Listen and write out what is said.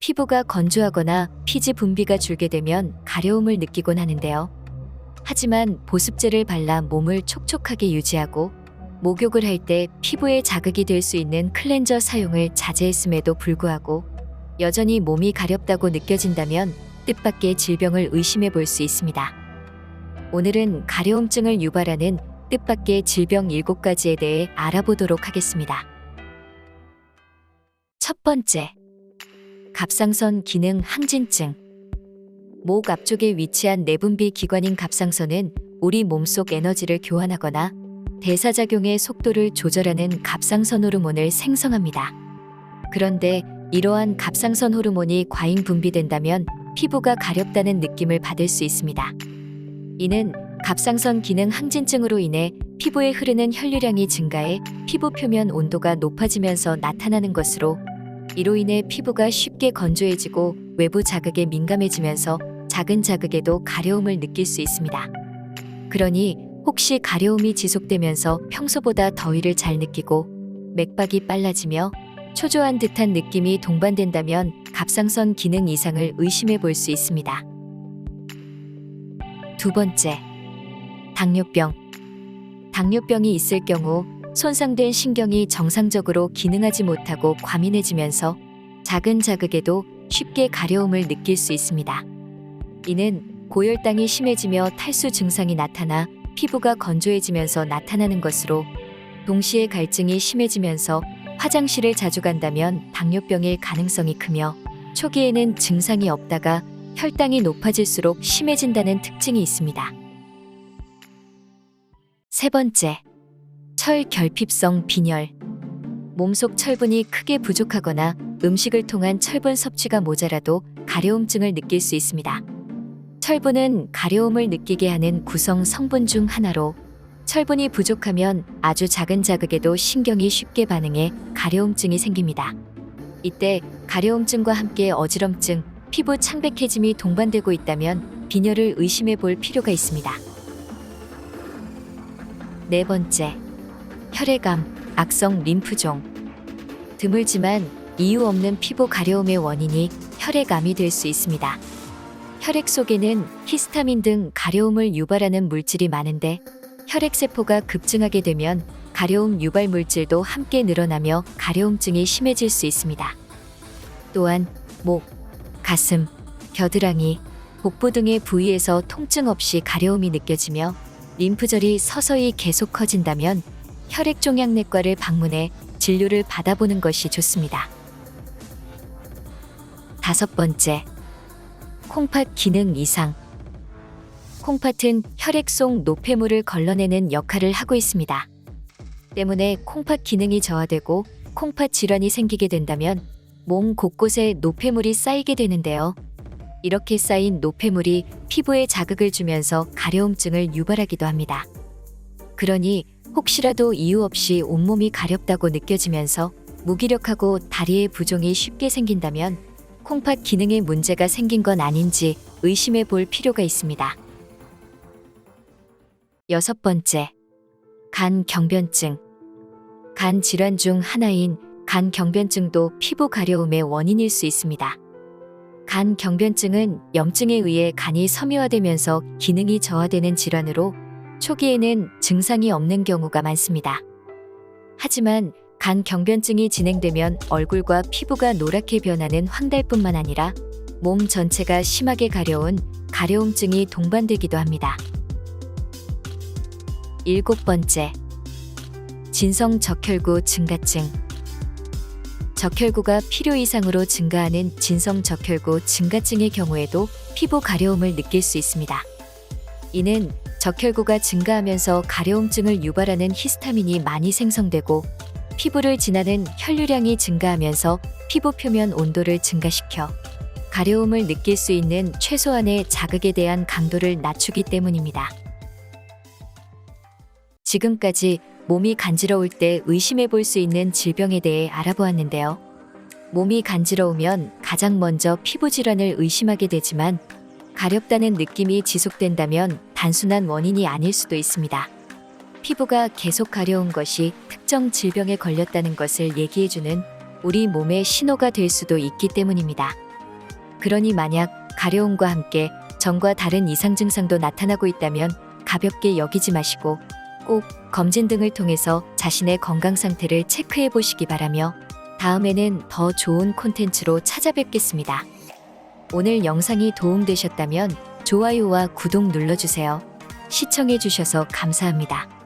피부가 건조하거나 피지 분비가 줄게 되면 가려움을 느끼곤 하는데요. 하지만 보습제를 발라 몸을 촉촉하게 유지하고 목욕을 할 때 피부에 자극이 될 수 있는 클렌저 사용을 자제했음에도 불구하고 여전히 몸이 가렵다고 느껴진다면 뜻밖의 질병을 의심해 볼 수 있습니다. 오늘은 가려움증을 유발하는 뜻밖의 질병 7가지에 대해 알아보도록 하겠습니다. 첫 번째, 갑상선 기능 항진증. 목 앞쪽에 위치한 내분비 기관인 갑상선은 우리 몸속 에너지를 교환하거나 대사작용의 속도를 조절하는 갑상선 호르몬을 생성합니다. 그런데 이러한 갑상선 호르몬이 과잉 분비된다면 피부가 가렵다는 느낌을 받을 수 있습니다. 이는 갑상선 기능 항진증으로 인해 피부에 흐르는 혈류량이 증가해 피부 표면 온도가 높아지면서 나타나는 것으로 이로 인해 피부가 쉽게 건조해지고 외부 자극에 민감해지면서 작은 자극에도 가려움을 느낄 수 있습니다. 그러니 혹시 가려움이 지속되면서 평소보다 더위를 잘 느끼고 맥박이 빨라지며 초조한 듯한 느낌이 동반된다면 갑상선 기능 이상을 의심해 볼 수 있습니다. 두 번째, 당뇨병. 당뇨병이 있을 경우 손상된 신경이 정상적으로 기능하지 못하고 과민해지면서 작은 자극에도 쉽게 가려움을 느낄 수 있습니다. 이는 고혈당이 심해지며 탈수 증상이 나타나 피부가 건조해지면서 나타나는 것으로 동시에 갈증이 심해지면서 화장실을 자주 간다면 당뇨병일 가능성이 크며 초기에는 증상이 없다가 혈당이 높아질수록 심해진다는 특징이 있습니다. 세 번째, 철 결핍성 빈혈. 몸속 철분이 크게 부족하거나 음식을 통한 철분 섭취가 모자라도 가려움증을 느낄 수 있습니다. 철분은 가려움을 느끼게 하는 구성 성분 중 하나로 철분이 부족하면 아주 작은 자극에도 신경이 쉽게 반응해 가려움증이 생깁니다. 이때 가려움증과 함께 어지럼증, 피부 창백해짐이 동반되고 있다면 빈혈을 의심해 볼 필요가 있습니다. 네 번째, 혈액암, 악성 림프종. 드물지만 이유 없는 피부 가려움의 원인이 혈액암이 될 수 있습니다. 혈액 속에는 히스타민 등 가려움을 유발하는 물질이 많은데 혈액세포가 급증하게 되면 가려움 유발 물질도 함께 늘어나며 가려움증이 심해질 수 있습니다. 또한 목, 가슴, 겨드랑이, 복부 등의 부위에서 통증 없이 가려움이 느껴지며 림프절이 서서히 계속 커진다면 혈액종양내과를 방문해 진료를 받아보는 것이 좋습니다. 다섯 번째, 콩팥 기능 이상. 콩팥은 혈액 속 노폐물을 걸러내는 역할을 하고 있습니다. 때문에 콩팥 기능이 저하되고 콩팥 질환이 생기게 된다면 몸 곳곳에 노폐물이 쌓이게 되는데요. 이렇게 쌓인 노폐물이 피부에 자극을 주면서 가려움증을 유발하기도 합니다. 그러니 혹시라도 이유 없이 온몸이 가렵다고 느껴지면서 무기력하고 다리에 부종이 쉽게 생긴다면 콩팥 기능에 문제가 생긴 건 아닌지 의심해 볼 필요가 있습니다. 여섯 번째, 간 경변증. 간 질환 중 하나인 간 경변증도 피부 가려움의 원인일 수 있습니다. 간 경변증은 염증에 의해 간이 섬유화되면서 기능이 저하되는 질환으로 초기에는 증상이 없는 경우가 많습니다. 하지만 간 경변증이 진행되면 얼굴과 피부가 노랗게 변하는 황달뿐만 아니라 몸 전체가 심하게 가려운 가려움증이 동반되기도 합니다. 일곱 번째, 진성 적혈구 증가증. 적혈구가 필요 이상으로 증가하는 진성 적혈구 증가증의 경우에도 피부 가려움을 느낄 수 있습니다. 이는 적혈구가 증가하면서 가려움증을 유발하는 히스타민이 많이 생성되고 피부를 지나는 혈류량이 증가하면서 피부 표면 온도를 증가시켜 가려움을 느낄 수 있는 최소한의 자극에 대한 강도를 낮추기 때문입니다. 지금까지 몸이 간지러울 때 의심해 볼 수 있는 질병에 대해 알아보았는데요. 몸이 간지러우면 가장 먼저 피부 질환을 의심하게 되지만 가렵다는 느낌이 지속된다면 단순한 원인이 아닐 수도 있습니다. 피부가 계속 가려운 것이 특정 질병에 걸렸다는 것을 얘기해주는 우리 몸의 신호가 될 수도 있기 때문입니다. 그러니 만약 가려움과 함께 전과 다른 이상 증상도 나타나고 있다면 가볍게 여기지 마시고 꼭 검진 등을 통해서 자신의 건강 상태를 체크해 보시기 바라며 다음에는 더 좋은 콘텐츠로 찾아뵙겠습니다. 오늘 영상이 도움되셨다면 좋아요와 구독 눌러주세요. 시청해 주셔서 감사합니다.